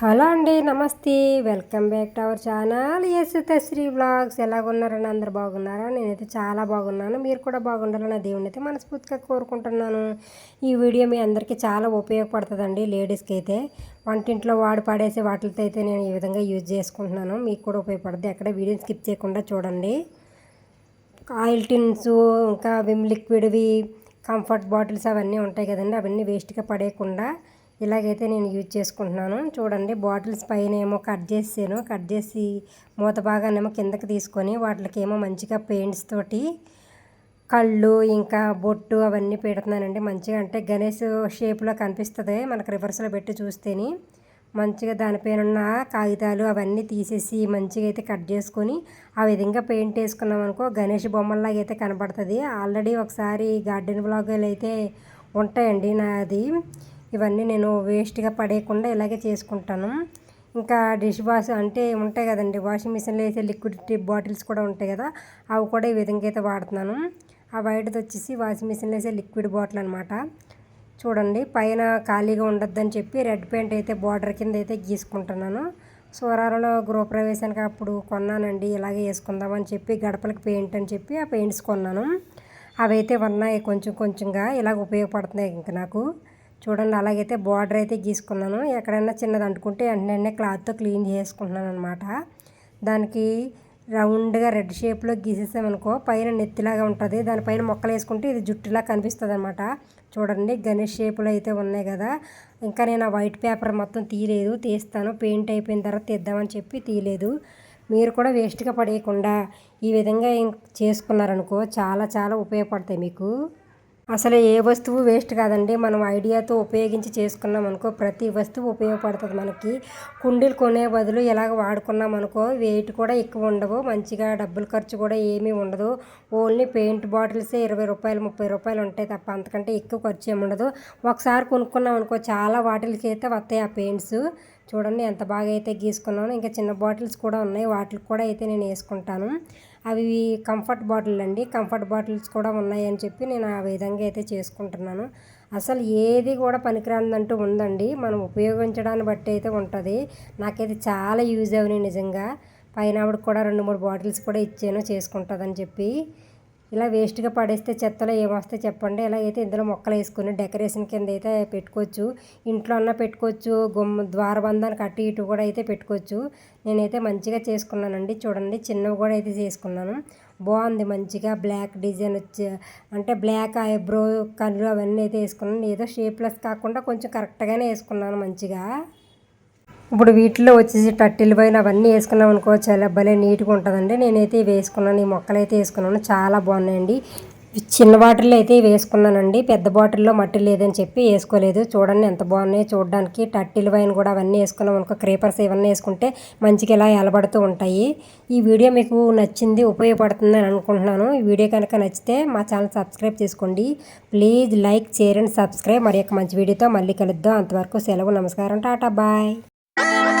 Hello అండి నమస్తే. Welcome back to our channel. S Sri blogs. ఎలాగున్నారని అందరు బాగున్నారా? నేనైతే చాలా బాగున్నాను. మీరు కూడా బాగుండాలని దేవుని అయితే మనస్ఫూర్తిగా కోరుకుంటున్నాను. ఈ వీడియో మీ అందరికీ చాలా ఉపయోగపడుతుందండి లేడీస్కి అయితే. వంటింట్లో వాడు పడేసే వాటితో అయితే నేను ఈ విధంగా యూజ్ చేసుకుంటున్నాను. మీకు కూడా ఉపయోగపడుతుంది ఎక్కడ వీడియో స్కిప్ చేయకుండా చూడండి. ఆయిల్ టిన్స్ ఇంకా విమ్ లిక్విడ్వి కంఫర్ట్ బాటిల్స్ అవన్నీ ఉంటాయి కదండి. అవన్నీ వేస్ట్గా పడేయకుండా ఇలాగైతే నేను యూజ్ చేసుకుంటున్నాను. చూడండి బాటిల్స్ పైన ఏమో కట్ చేసాను కట్ చేసి మూత భాగానేమో కిందకి తీసుకొని వాటికి ఏమో మంచిగా పెయింట్స్ తోటి కళ్ళు ఇంకా బొట్టు అవన్నీ పెడుతున్నానండి. మంచిగా అంటే గణేష్ షేప్లో కనిపిస్తుంది. మనకు రివర్స్లో పెట్టి చూస్తేనే మంచిగా దానిపైన ఉన్న కాగితాలు అవన్నీ తీసేసి మంచిగా అయితే కట్ చేసుకొని ఆ విధంగా పెయింట్ వేసుకున్నాం అనుకో గణేష్ బొమ్మల్లాగా అయితే కనబడుతుంది. ఆల్రెడీ ఒకసారి గార్డెన్ బ్లాగులు అయితే ఉంటాయండి నాది. ఇవన్నీ నేను వేస్ట్గా పడేయకుండా ఇలాగే చేసుకుంటాను. ఇంకా డిష్ వాష్ అంటే ఉంటాయి కదండి వాషింగ్ మిషన్లో వేసే లిక్విడ్ టిప్ బాటిల్స్ కూడా ఉంటాయి కదా అవి కూడా ఈ విధంగా అయితే వాడుతున్నాను. ఆ వైట్ది వచ్చేసి వాషింగ్ మిషన్లో వేసే లిక్విడ్ బాటిల్ అనమాట చూడండి పైన ఖాళీగా ఉండొద్దని చెప్పి రెడ్ పెయింట్ అయితే బార్డర్ కింద అయితే గీసుకుంటున్నాను. సూరాలలో గృహప్రవేశానికి అప్పుడు కొన్నానండి ఇలాగే వేసుకుందామని చెప్పి గడపలకి పెయింట్ అని చెప్పి ఆ పెయింట్స్ కొన్నాను. అవి అయితే ఉన్నాయి కొంచెం కొంచెంగా ఇలాగ ఉపయోగపడుతున్నాయి ఇంకా నాకు. చూడండి అలాగైతే బార్డర్ అయితే గీసుకున్నాను. ఎక్కడైనా చిన్నది అంటుకుంటే వెంటనే క్లాత్తో క్లీన్ చేసుకుంటున్నాను అనమాట దానికి రౌండ్గా రెడ్ షేప్లో గీసేసామనుకో పైన నెత్తిలాగా ఉంటుంది. దానిపైన మొక్కలు వేసుకుంటే ఇది జుట్టులా కనిపిస్తుంది అనమాట చూడండి గణేష్ షేపులో అయితే ఉన్నాయి కదా. ఇంకా నేను ఆ వైట్ పేపర్ మొత్తం తీయలేదు. తీస్తాను. పెయింట్ అయిపోయిన తర్వాత తీద్దామని చెప్పి తీయలేదు. మీరు కూడా వేస్ట్గా పడేయకుండా ఈ విధంగా చేసుకున్నారనుకో చాలా చాలా ఉపయోగపడతాయి మీకు. అసలు ఏ వస్తువు వేస్ట్ కాదండి. మనం ఐడియాతో ఉపయోగించి చేసుకున్నాం అనుకో ప్రతి వస్తువు ఉపయోగపడుతుంది మనకి. కుండీలు కొనే బదులు ఇలాగ వాడుకున్నాం అనుకో వెయిట్ కూడా ఎక్కువ ఉండవు. మంచిగా డబ్బులు ఖర్చు కూడా ఏమీ ఉండదు. ఓన్లీ పెయింట్ బాటిల్సే ఇరవై రూపాయలు ముప్పై రూపాయలు ఉంటాయి తప్ప అంతకంటే ఎక్కువ ఖర్చు ఏమి ఉండదు. ఒకసారి కొనుక్కున్నాం అనుకో చాలా వాటిలకి అయితే వస్తాయి ఆ పెయింట్స్. చూడండి ఎంత బాగా అయితే గీసుకున్నాను. ఇంకా చిన్న బాటిల్స్ కూడా ఉన్నాయి. వాటికి కూడా అయితే నేను వేసుకుంటాను. అవి కంఫర్ట్ బాటిల్ అండి. కంఫర్ట్ బాటిల్స్ కూడా ఉన్నాయని చెప్పి నేను ఆ విధంగా అయితే చేసుకుంటున్నాను. అసలు ఏది కూడా పనికిరాందంటూ ఉందండి. మనం ఉపయోగించడాన్ని బట్టి అయితే ఉంటుంది. నాకైతే చాలా యూజ్ అవునాయి నిజంగా. పైన కూడా రెండు మూడు బాటిల్స్ కూడా ఇచ్చాను చేసుకుంటుందని చెప్పి. ఇలా వేస్ట్గా పడేస్తే చెత్తలో ఏమొస్తే చెప్పండి. ఇలా అయితే ఇందులో మొక్కలు వేసుకుని డెకరేషన్ కింద అయితే పెట్టుకోవచ్చు. ఇంట్లో అన్నా పెట్టుకోవచ్చు. గుమ్మ ద్వారబంధానికి అటు ఇటు కూడా అయితే పెట్టుకోవచ్చు. నేనైతే మంచిగా చేసుకున్నానండి. చూడండి చిన్నవి కూడా అయితే చేసుకున్నాను. బాగుంది మంచిగా. బ్లాక్ డిజైన్ వచ్చి అంటే బ్లాక్ ఐబ్రో కళ్ళు అవన్నీ అయితే వేసుకున్నాను. ఏదో షేప్లెస్ కాకుండా కొంచెం కరెక్ట్గానే వేసుకున్నాను మంచిగా. ఇప్పుడు వీటిలో వచ్చేసి టట్టిల్ పైన అవన్నీ వేసుకున్నాం అనుకో చాలా భలే నీట్గా ఉంటుందండి. నేనైతే వేసుకున్నాను ఈ మొక్కలు అయితే వేసుకున్నాను. చాలా బాగున్నాయండి. చిన్న బాటిల్లో అయితే వేసుకున్నానండి. పెద్ద బాటిల్లో మట్టి లేదని చెప్పి వేసుకోలేదు. చూడండి ఎంత బాగున్నాయో చూడడానికి. టట్టిల్ వైన్ కూడా అవన్నీ వేసుకున్నాం అనుకో క్రీపర్స్ ఇవన్నీ వేసుకుంటే మంచిగా ఇలా ఎలబడుతూ ఉంటాయి. ఈ వీడియో మీకు నచ్చింది ఉపయోగపడుతుంది అని అనుకుంటున్నాను. ఈ వీడియో కనుక నచ్చితే మా ఛానల్ సబ్స్క్రైబ్ చేసుకోండి. Please like share and subscribe. మరి యొక్క మంచి వీడియోతో మళ్ళీ కలుద్దాం. అంతవరకు సెలవు నమస్కారం. Tata bye. Thank you.